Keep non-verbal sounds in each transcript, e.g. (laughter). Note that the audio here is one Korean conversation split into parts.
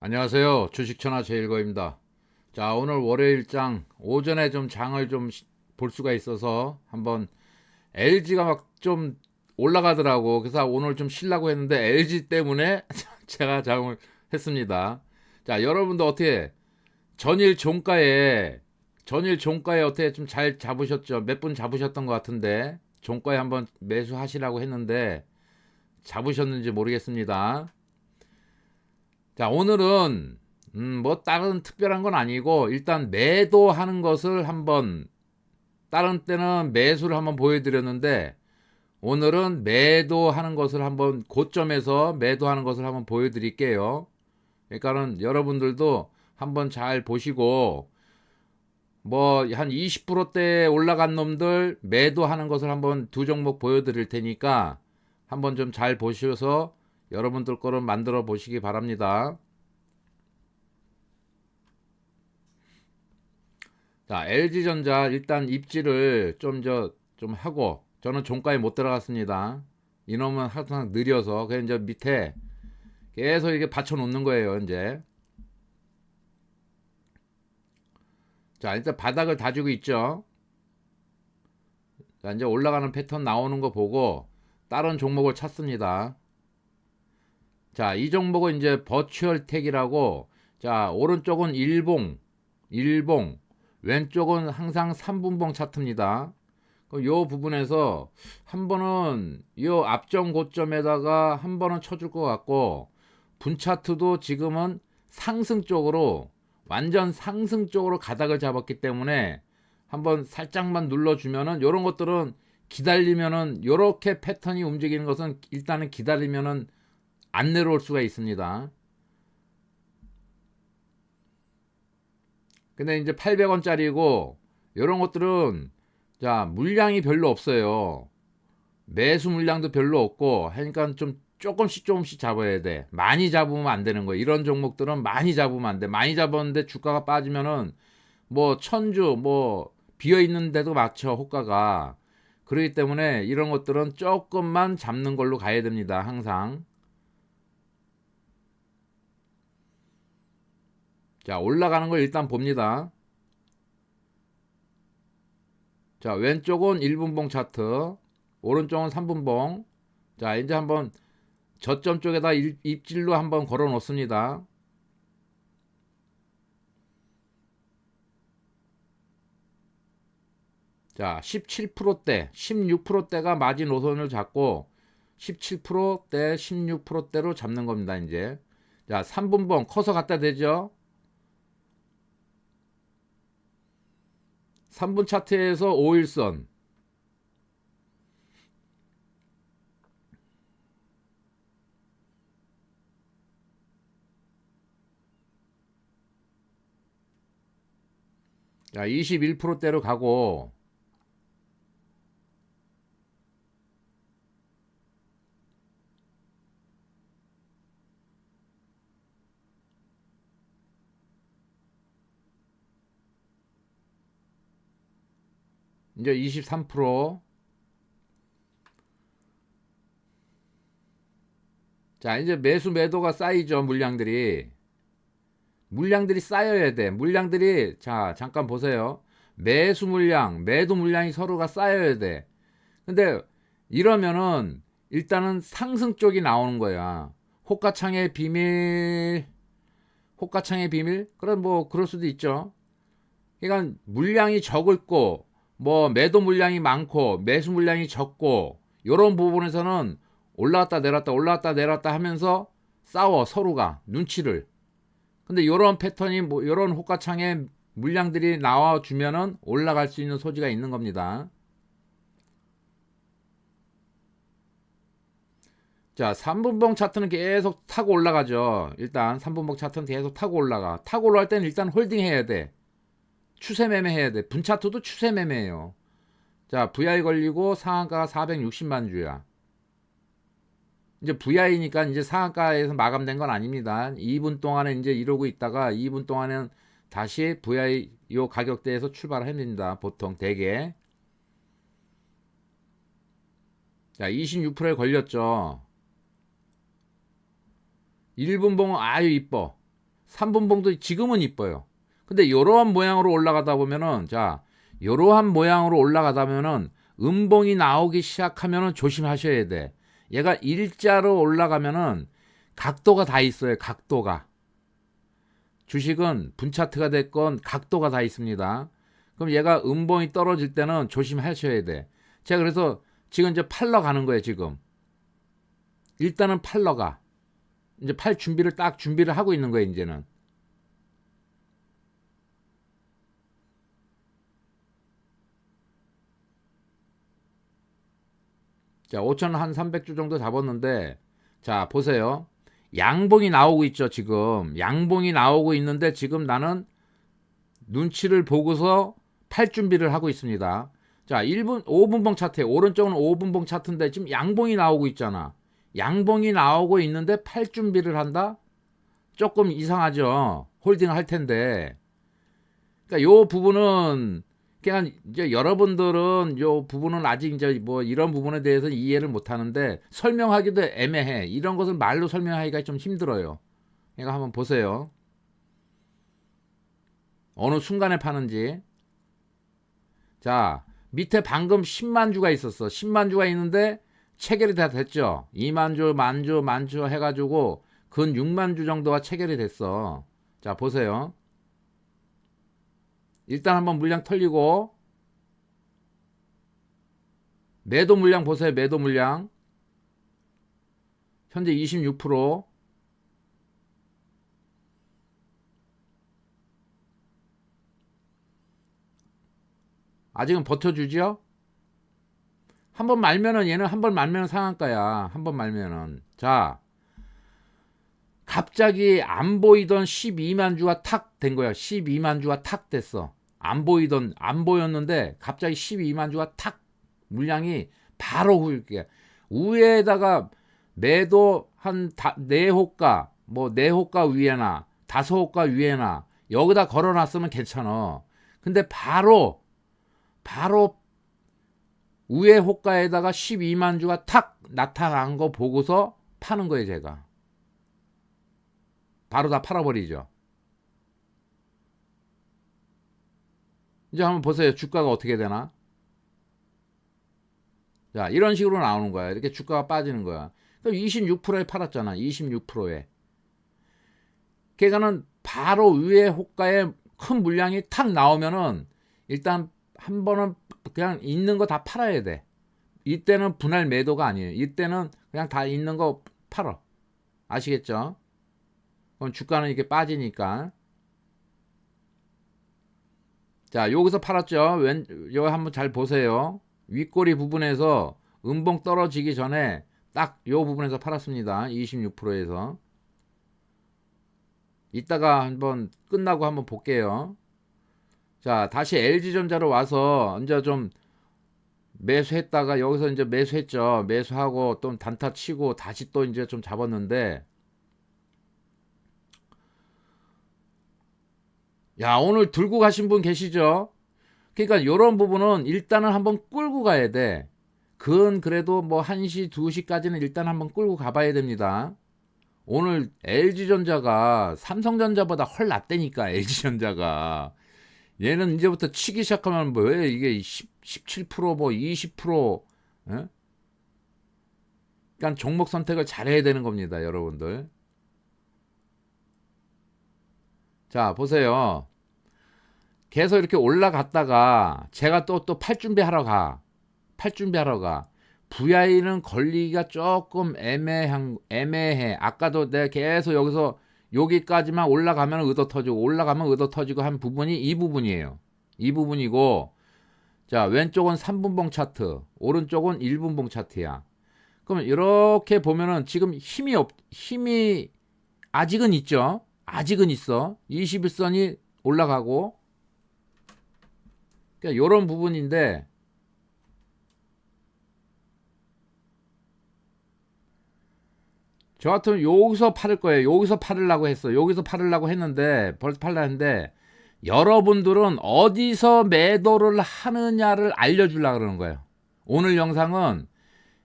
안녕하세요. 주식천하 제일거입니다. 자, 오늘 월요일장 오전에 좀 장을 좀 볼 수가 있어서 한번 LG가 막 좀 올라가더라고. 그래서 오늘 좀 쉬려고 했는데 LG 때문에 (laughs) 제가 장을 했습니다. 자, 여러분도 어떻게 전일 종가에 전일 종가에 어떻게 좀 잘 잡으셨죠? 몇 분 잡으셨던 것 같은데 종가에 한번 매수하시라고 했는데 잡으셨는지 모르겠습니다. 자, 오늘은 음, 뭐 다른 특별한 건 아니고 일단 매도하는 것을 한번 다른 때는 매수를 한번 보여드렸는데 오늘은 매도하는 것을 한번 고점에서 매도하는 것을 한번 보여드릴게요. 그러니까는 여러분들도 한번 잘 보시고 뭐 한 20%대 올라간 놈들 매도하는 것을 한번 두 종목 보여드릴 테니까 한번 좀 잘 보셔서 여러분들 거를 만들어 보시기 바랍니다. 자, LG전자 일단 입지를 좀 저좀 하고 저는 종가에 못 들어갔습니다. 이놈은 항상 느려서 그냥 이제 밑에 계속 이게 받쳐 놓는 거예요, 이제. 자, 일단 바닥을 다지고 있죠. 자, 이제 올라가는 패턴 나오는 거 보고 다른 종목을 찾습니다. 자, 이 종목은 이제 버추얼 택이라고 자, 오른쪽은 일봉, 일봉, 왼쪽은 항상 3분봉 차트입니다. 그럼 요 부분에서 한 번은 요 앞정 고점에다가 한 번은 쳐줄 것 같고 분차트도 지금은 상승 쪽으로 완전 상승 쪽으로 가닥을 잡았기 때문에 한번 살짝만 눌러주면은 요런 것들은 기다리면은 요렇게 패턴이 움직이는 것은 일단은 기다리면은 안 내려올 수가 있습니다. 근데 이제 800원짜리고 이런 것들은 자 물량이 별로 없어요. 매수 물량도 별로 없고 하니까 좀 조금씩 조금씩 잡아야 돼. 많이 잡으면 안 되는 거예요. 이런 종목들은 많이 잡으면 안 돼. 많이 잡았는데 주가가 빠지면은 뭐 천주 뭐 비어 있는데도 맞춰 호가가 그렇기 때문에 이런 것들은 조금만 잡는 걸로 가야 됩니다. 항상. 자, 올라가는 걸 일단 봅니다. 자, 왼쪽은 1분봉 차트, 오른쪽은 3분봉. 자, 이제 한번 저점 쪽에다 일, 입질로 한번 걸어 놓습니다. 자, 17%대, 16%대가 마진 노선을 잡고 17%대, 16%대로 잡는 겁니다, 이제. 자, 3분봉 커서 갖다 대죠? 3분 차트에서 5일선. 자, 21%대로 가고 이제 23%. 자, 이제 매수 매도가 쌓이죠, 물량들이. 물량들이 쌓여야 돼. 물량들이, 자, 잠깐 보세요. 매수 물량, 매도 물량이 서로가 쌓여야 돼. 근데 이러면은 일단은 상승 쪽이 나오는 거야. 호가창의 비밀, 호가창의 비밀? 그럼 뭐, 그럴 수도 있죠. 그러니까 물량이 적을 거, 뭐 매도 물량이 많고 매수 물량이 적고 이런 부분에서는 올라왔다 내렸다 올라왔다 내렸다 하면서 싸워 서로가 눈치를 근데 이런 패턴이 뭐 이런 호가창에 물량들이 나와 주면은 올라갈 수 있는 소지가 있는 겁니다. 자, 3분봉 차트는 계속 타고 올라가죠. 일단 3분봉 차트는 계속 타고 올라가. 타고 올라갈 때는 일단 홀딩 해야 돼. 추세 매매 해야 돼. 분차트도 추세 매매예요. 자, VI 걸리고 상한가가 460만 주야. 이제 VI니까 이제 상한가에서 마감된 건 아닙니다. 2분 동안에 이제 이러고 있다가 2분 동안은 다시 VI 요 가격대에서 출발을 합니다. 보통 대개. 자, 26%에 걸렸죠. 1분 봉은 아유 이뻐. 3분 봉도 지금은 이뻐요. 근데 이러한 모양으로 올라가다 보면은 자 이러한 모양으로 올라가다 보면은 음봉이 나오기 시작하면은 조심하셔야 돼. 얘가 일자로 올라가면은 각도가 다 있어요. 각도가. 주식은 분차트가 됐건 각도가 다 있습니다. 그럼 얘가 음봉이 떨어질 때는 조심하셔야 돼. 제가 그래서 지금 이제 팔러 가는 거예요, 지금. 일단은 팔러 가. 이제 팔 준비를 딱 준비를 하고 있는 거예요, 이제는. 자, 5천 한 300주 정도 잡았는데 자, 보세요. 양봉이 나오고 있죠, 지금. 양봉이 나오고 있는데 지금 나는 눈치를 보고서 팔 준비를 하고 있습니다. 자, 1분 5분봉 차트에 오른쪽은 5분봉 차트인데 지금 양봉이 나오고 있잖아. 양봉이 나오고 있는데 팔 준비를 한다? 조금 이상하죠. 홀딩 할 텐데. 그러니까 요 부분은 그냥 이제 여러분들은 요 부분은 아직 이제 뭐 이런 부분에 대해서 이해를 못 하는데 설명하기도 애매해. 이런 것을 말로 설명하기가 좀 힘들어요. 그러니까 한번 보세요. 어느 순간에 파는지. 자, 밑에 방금 10만 주가 있었어. 10만 주가 있는데 체결이 다 됐죠. 2만 주, 만 주, 만 주 해가지고 근 6만 주 정도가 체결이 됐어. 자, 보세요. 일단 한번 물량 털리고 매도 물량 보세요. 매도 물량. 현재 26%. 아직은 버텨주죠? 한번 말면은 얘는 한 번 말면 상한가야. 한 번 말면은. 자. 갑자기 안 보이던 12만 주가 탁 된 거야. 12만 주가 탁 됐어. 안 보이던 안 보였는데 갑자기 12만 주가 탁 물량이 바로 후일게 위에다가 매도 한 네 호가 뭐 네 호가 위에나 다섯 호가 위에나 여기다 걸어놨으면 괜찮아. 근데 바로 바로 위에 호가에다가 12만 주가 탁 나타난 거 보고서 파는 거예요, 제가. 바로 다 팔아버리죠. 이제 한번 보세요. 주가가 어떻게 되나? 자, 이런 식으로 나오는 거야. 이렇게 주가가 빠지는 거야. 그럼 26%에 팔았잖아. 26%에. 걔가는 바로 위에 호가에 큰 물량이 탁 나오면은 일단 한 번은 그냥 있는 거 다 팔아야 돼. 이때는 분할 매도가 아니에요. 이때는 그냥 다 있는 거 팔어. 아시겠죠? 그럼 주가는 이렇게 빠지니까. 자, 여기서 팔았죠. 왼, 여기 한번 잘 보세요. 윗꼬리 부분에서 음봉 떨어지기 전에 딱 요 부분에서 팔았습니다. 26%에서. 이따가 한번 끝나고 한번 볼게요. 자, 다시 LG전자로 와서 이제 좀 매수했다가 여기서 이제 매수했죠. 매수하고 또 단타 치고 다시 또 이제 좀 잡았는데 야, 오늘 들고 가신 분 계시죠? 그러니까 이런 부분은 일단은 한번 끌고 가야 돼. 근 그래도 뭐 1시, 2시까지는 일단 한번 끌고 가봐야 됩니다. 오늘 LG전자가 삼성전자보다 헐 낫다니까, LG전자가. 얘는 이제부터 치기 시작하면 뭐 왜 이게 10, 17%뭐 20% 예? 그러니까 종목 선택을 잘해야 되는 겁니다, 여러분들. 자, 보세요. 계속 이렇게 올라갔다가 제가 또 또 팔 준비하러 가. 팔 준비하러 가. VI는 걸리기가 조금 애매한 애매해. 아까도 내가 계속 여기서 여기까지만 올라가면 의도 터지고 올라가면 의도 터지고 한 부분이 이 부분이에요. 이 부분이고 자, 왼쪽은 3분봉 차트, 오른쪽은 1분봉 차트야. 그럼 이렇게 보면은 지금 힘이 없 힘이 아직은 있죠. 아직은 있어. 21선이 올라가고 그러니까 이런 부분인데 저 같으면 여기서 팔을 거예요. 여기서 팔으려고 했어. 여기서 팔으려고 했는데 벌써 팔라 했는데 여러분들은 어디서 매도를 하느냐를 알려주려고 그러는 거예요. 오늘 영상은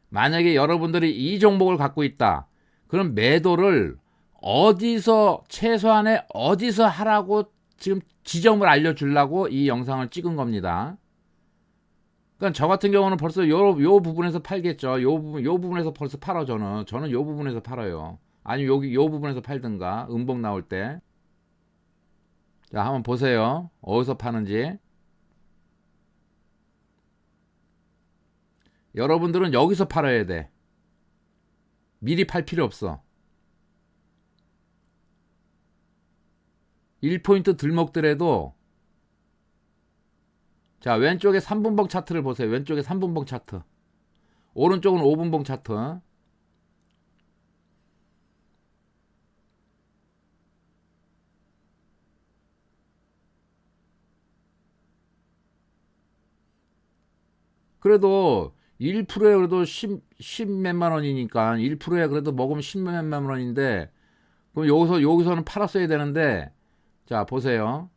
만약에 여러분들이 이 종목을 갖고 있다. 그럼 매도를 어디서 최소한의 어디서 하라고 지금 지점을 알려주려고 이 영상을 찍은 겁니다. 그러니까 저 같은 경우는 벌써 요, 요 부분에서 팔겠죠. 요 부분, 요 부분에서 벌써 팔아 저는. 저는 요 부분에서 팔아요. 아니 여기 요 부분에서 팔든가 음봉 나올 때. 자, 한번 보세요. 어디서 파는지. 여러분들은 여기서 팔아야 돼. 미리 팔 필요 없어. 1포인트 들먹더라도 자 왼쪽에 3분봉 차트를 보세요. 왼쪽에 3분봉 차트. 오른쪽은 5분봉 차트. 그래도 1%에 그래도 10, 10 몇만 원이니까 1%에 그래도 먹으면 10 몇만 원인데 그럼 여기서 여기서는 팔았어야 되는데 자 보세요.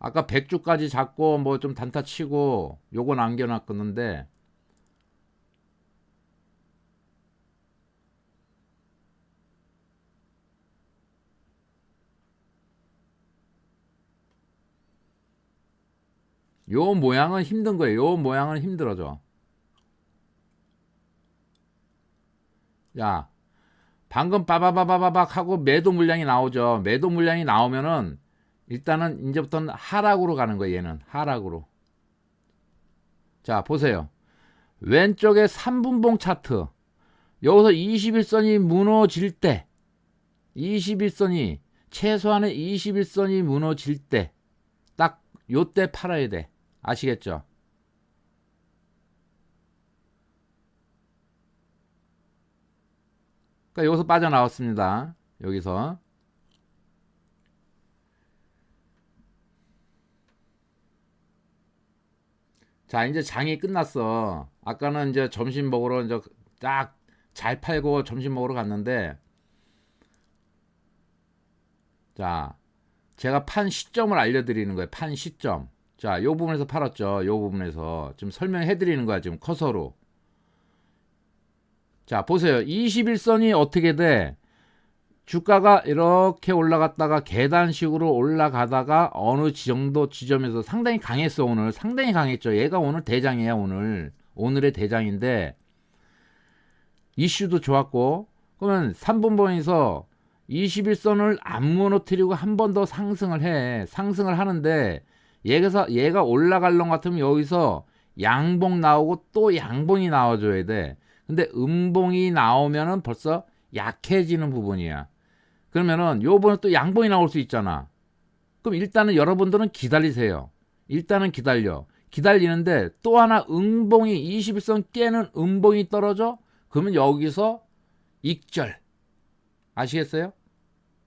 아까 100주까지 잡고 뭐 좀 단타 치고 요거 남겨놨었는데 요 모양은 힘든 거예요. 요 모양은 힘들어져. 야, 방금 빠바바바바박 하고 매도 물량이 나오죠. 매도 물량이 나오면은 일단은 이제부터는 하락으로 가는 거예요. 얘는 하락으로. 자, 보세요. 왼쪽에 3분봉 차트. 여기서 21선이 무너질 때 21선이 최소한의 21선이 무너질 때 딱 요때 팔아야 돼. 아시겠죠? 그러니까 여기서 빠져나왔습니다. 여기서 자 이제 장이 끝났어. 아까는 이제 점심 먹으러 이제 딱 잘 팔고 점심 먹으러 갔는데 자 제가 판 시점을 알려드리는 거예요. 판 시점. 자, 요 부분에서 팔았죠. 요 부분에서 지금 설명해 드리는 거야. 지금 커서로. 자, 보세요. 21선이 어떻게 돼? 주가가 이렇게 올라갔다가 계단식으로 올라가다가 어느 정도 지점에서 상당히 강했어 오늘. 상당히 강했죠. 얘가 오늘 대장이야 오늘. 오늘의 대장인데 이슈도 좋았고. 그러면 3분봉에서 21선을 안 무너뜨리고 한 번 더 상승을 해. 상승을 하는데 얘가 얘가 올라갈 놈 같으면 여기서 양봉 나오고 또 양봉이 나와줘야 돼 근데 음봉이 나오면은 벌써 약해지는 부분이야 그러면은 요번에 또 양봉이 나올 수 있잖아. 그럼 일단은 여러분들은 기다리세요. 일단은 기다려. 기다리는데 또 하나 음봉이 21선 깨는 음봉이 떨어져? 그러면 여기서 익절. 아시겠어요?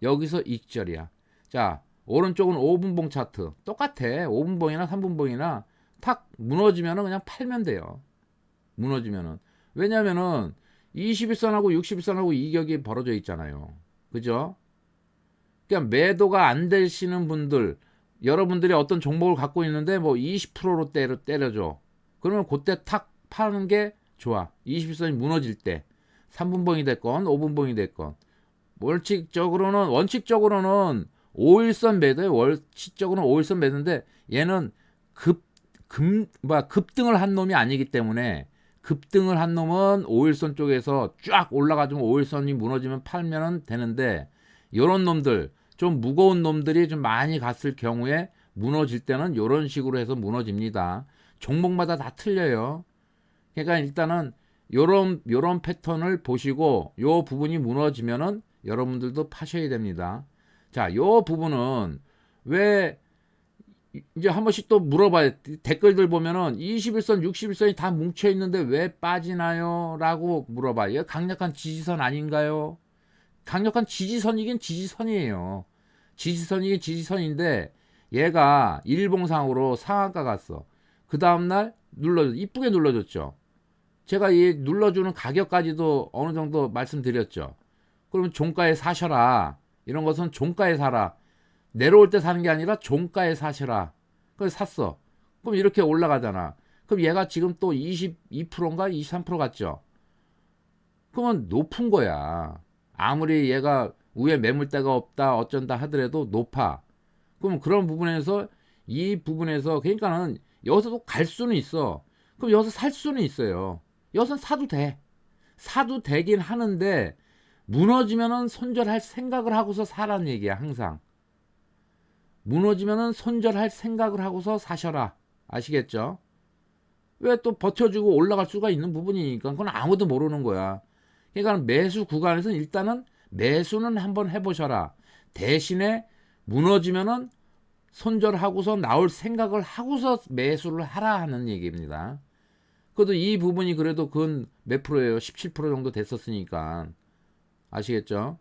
여기서 익절이야. 자, 오른쪽은 5분봉 차트. 똑같아. 5분봉이나 3분봉이나 탁 무너지면은 그냥 팔면 돼요. 무너지면은. 왜냐면은 21선하고 61선하고 이격이 벌어져 있잖아요. 그죠? 그러니까 매도가 안 되시는 분들, 여러분들이 어떤 종목을 갖고 있는데 뭐 20%로 때려, 때려줘. 그러면 그때 탁 파는 게 좋아. 21선이 무너질 때. 3분봉이 됐건 5분봉이 됐건. 원칙적으로는, 원칙적으로는 5일선 매도에 원칙적으로는 5일선 매도인데 얘는 급, 급, 뭐 급등을 한 놈이 아니기 때문에 급등을 한 놈은 5일선 쪽에서 쫙 올라가지면 5일선이 무너지면 팔면 되는데 요런 놈들 좀 무거운 놈들이 좀 많이 갔을 경우에 무너질 때는 요런 식으로 해서 무너집니다. 종목마다 다 틀려요. 그러니까 일단은 요런 요런 패턴을 보시고 요 부분이 무너지면은 여러분들도 파셔야 됩니다. 자, 요 부분은 왜 이제 한 번씩 또 물어봐요. 댓글들 보면은 21선, 61선이 다 뭉쳐 있는데 왜 빠지나요? 라고 물어봐요. 강력한 지지선 아닌가요? 강력한 지지선이긴 지지선이에요. 지지선이긴 지지선인데 얘가 일봉상으로 상한가 갔어. 그 다음날 눌러, 이쁘게 눌러줬죠. 제가 이 눌러주는 가격까지도 어느 정도 말씀드렸죠. 그러면 종가에 사셔라. 이런 것은 종가에 사라. 내려올 때 사는 게 아니라 종가에 사시라. 그래서 샀어. 그럼 이렇게 올라가잖아. 그럼 얘가 지금 또 22%인가 23% 같죠? 그러면 높은 거야. 아무리 얘가 위에 매물대가 없다 어쩐다 하더라도 높아. 그럼 그런 부분에서 이 부분에서 그러니까는 여기서도 갈 수는 있어. 그럼 여기서 살 수는 있어요. 여기서 사도 돼. 사도 되긴 하는데 무너지면은 손절할 생각을 하고서 사라는 얘기야 항상. 무너지면은 손절할 생각을 하고서 사셔라. 아시겠죠? 왜 또 버텨주고 올라갈 수가 있는 부분이니까 그건 아무도 모르는 거야. 그러니까 매수 구간에서는 일단은 매수는 한번 해보셔라. 대신에 무너지면은 손절하고서 나올 생각을 하고서 매수를 하라 하는 얘기입니다. 그래도 이 부분이 그래도 근몇 프로예요? 17% 정도 됐었으니까. 아시겠죠?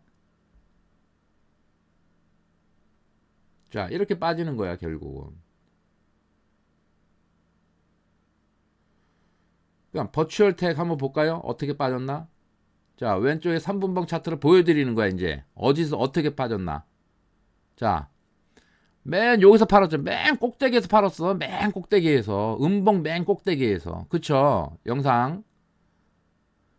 자, 이렇게 빠지는 거야, 결국은. 그럼 버추얼 택 한번 볼까요? 어떻게 빠졌나? 자, 왼쪽에 3분봉 차트를 보여드리는 거야, 이제. 어디서 어떻게 빠졌나? 자, 맨 여기서 팔았죠. 맨 꼭대기에서 팔았어. 맨 꼭대기에서. 음봉 맨 꼭대기에서. 그쵸? 영상.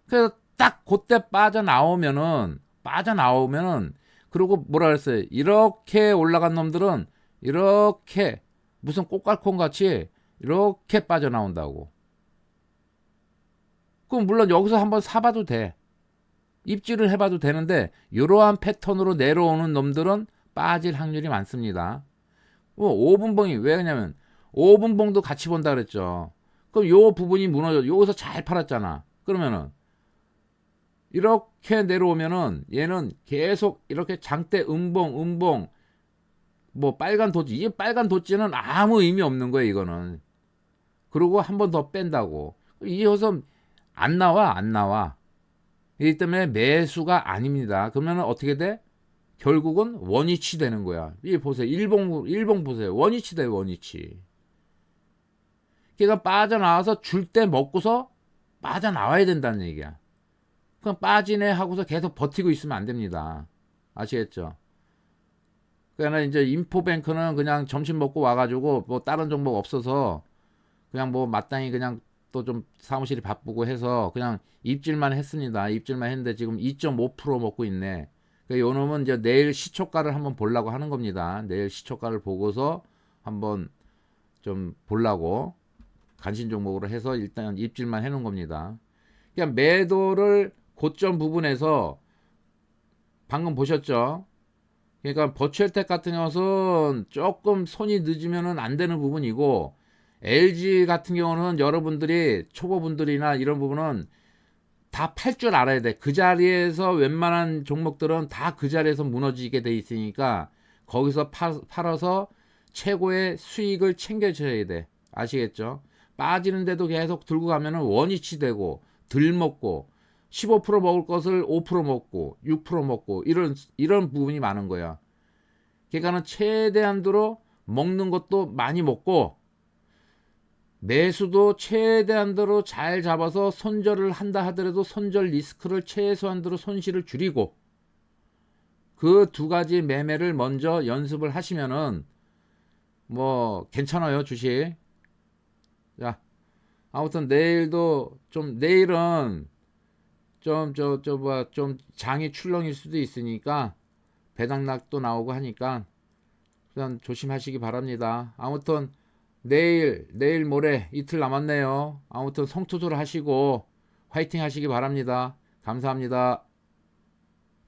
그래서 딱 그때 빠져나오면은, 빠져나오면은, 그리고 뭐라 그랬어요? 이렇게 올라간 놈들은 이렇게 무슨 꽃갈콘 같이 이렇게 빠져나온다고. 그럼 물론 여기서 한번 사봐도 돼. 입질을 해봐도 되는데 이러한 패턴으로 내려오는 놈들은 빠질 확률이 많습니다. 뭐 5분봉이 왜 그러냐면 5분봉도 같이 본다 그랬죠. 그럼 요 부분이 무너져 여기서 잘 팔았잖아. 그러면은 이렇게 내려오면은 얘는 계속 이렇게 장대 음봉 음봉 뭐 빨간 도지 이게 빨간 도지는 아무 의미 없는 거예요 이거는. 그리고 한 번 더 뺀다고. 이어서 안 나와 안 나와. 이기 때문에 매수가 아닙니다. 그러면 어떻게 돼? 결국은 원위치 되는 거야. 이 보세요. 일봉 일봉 보세요. 원위치 돼 원위치. 그러니까 빠져나와서 줄 때 먹고서 빠져나와야 된다는 얘기야 그냥 빠지네 하고서 계속 버티고 있으면 안 됩니다. 아시겠죠? 그러나 이제 인포뱅크는 그냥 점심 먹고 와가지고 뭐 다른 종목 없어서 그냥 뭐 마땅히 그냥 또 좀 사무실이 바쁘고 해서 그냥 입질만 했습니다. 입질만 했는데 지금 2.5% 먹고 있네. 그러니까 요 놈은 이제 내일 시초가를 한번 보려고 하는 겁니다. 내일 시초가를 보고서 한번 좀 보려고 간신 종목으로 해서 일단 입질만 해놓은 겁니다. 그냥 매도를 고점 부분에서 방금 보셨죠? 그러니까 버추얼텍 같은 경우는 조금 손이 늦으면 안 되는 부분이고 LG 같은 경우는 여러분들이 초보분들이나 이런 부분은 다 팔 줄 알아야 돼. 그 자리에서 웬만한 종목들은 다 그 자리에서 무너지게 돼 있으니까 거기서 파, 팔아서 최고의 수익을 챙겨줘야 돼. 아시겠죠? 빠지는데도 계속 들고 가면은 원위치 되고 들 먹고 15% 먹을 것을 5% 먹고 6% 먹고 이런 이런 부분이 많은 거야. 그러니까는 최대한도로 먹는 것도 많이 먹고 매수도 최대한도로 잘 잡아서 손절을 한다 하더라도 손절 리스크를 최소한도로 손실을 줄이고 그 두 가지 매매를 먼저 연습을 하시면은 뭐 괜찮아요 주식. 자 아무튼 내일도 좀 내일은 좀 저 저뭐좀 장이 출렁일 수도 있으니까 배당락도 나오고 하니까 그냥 조심하시기 바랍니다. 아무튼 내일 내일 모레 이틀 남았네요. 아무튼 성투들 하시고 화이팅 하시기 바랍니다. 감사합니다.